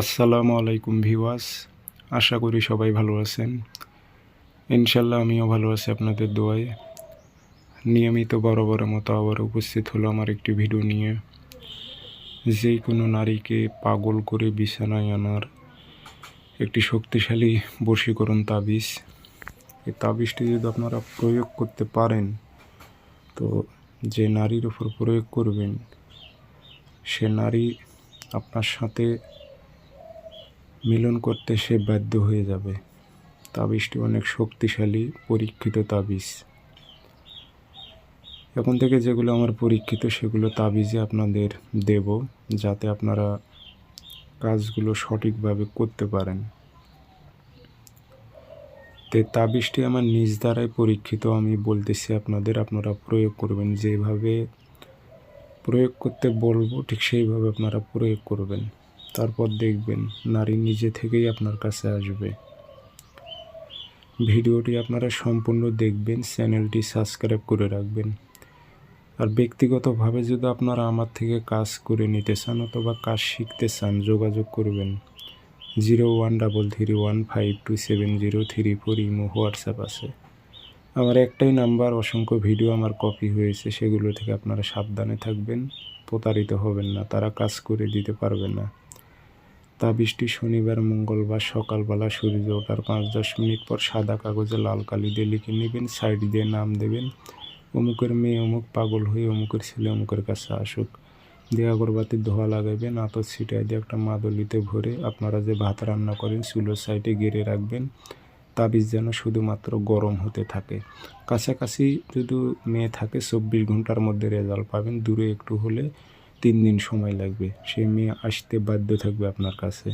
আসসালামু আলাইকুম ভিওয়াস আশা করি সবাই ভালো আছেন। ইনশাল্লাহ আমিও ভালো আছি আপনাদের দোয়ায়। নিয়মিত বরাবরের মতো আবার উপস্থিত হলো আমার একটি ভিডিও নিয়ে। যে কোনো নারীকে পাগল করে বিছানায় আনার একটি শক্তিশালী বশীকরণ তাবিজ। এই তাবিজটি যদি আপনারা প্রয়োগ করতে পারেন, তো যে নারীর উপর প্রয়োগ করবেন, সে নারী আপনার সাথে মিলন করতে সে বাধ্য হয়ে যাবে। তাবিজটি অনেক শক্তিশালী, পরীক্ষিত তাবিজ। এখন থেকে যেগুলো আমার পরীক্ষিত, সেগুলো তাবিজে আপনাদের দেব, যাতে আপনারা কাজগুলো সঠিকভাবে করতে পারেন। তে তাবিজটি আমার নিজ দ্বারাই পরীক্ষিত, আমি বলতেছি আপনাদের, আপনারা প্রয়োগ করবেন। যেভাবে প্রয়োগ করতে বলব, ঠিক সেইভাবে আপনারা প্রয়োগ করবেন। তারপর দেখবেন নারী নিজে থেকেই আপনার কাছে আসবে। ভিডিওটি আপনারা সম্পূর্ণ দেখবেন, চ্যানেলটি সাবস্ক্রাইব করে রাখবেন। আর ব্যক্তিগতভাবে যদি আপনারা আমার থেকে কাজ করে নিতে চান অথবা কাজ শিখতে চান, যোগাযোগ করবেন। Zero one double three one five two seven zero three four imo WhatsApp আছে। আমার একটাই নাম্বার, অসংখ্য ভিডিও আমার কপি হয়েছে, সেগুলো থেকে আপনারা সাবধানে থাকবেন, প্রতারিত হবেন না, তারা কাজ করে দিতে পারবে না। তাবিজটি শনিবার, মঙ্গলবার সকালবেলা সূর্য ওঠার পাঁচ দশ মিনিট পর সাদা কাগজে লাল কালি দিয়ে লিখে নেবেন, সাইড দিয়ে নাম দেবেন। অমুকের মেয়ে অমুক পাগল হয়ে অমুকের ছেলে অমুকের কাছে আসুক। দিয়ে আগরবাতির ধোয়া লাগাবেন, আতর ছিটাই দিয়ে একটা মাদলিতে ভরে আপনারা যে ভাত রান্না করেন, চুলোর সাইডে গেড়ে রাখবেন। তাবিজ যেন শুধুমাত্র গরম হতে থাকে। কাছাকাছি যদি মেয়ে থাকে, চব্বিশ ঘণ্টার মধ্যে রেজাল্ট পাবেন। দূরে একটু হলে তিন দিন সময় লাগবে। সে মেয়ে আসতে বাধ্য থাকবে আপনার কাছে।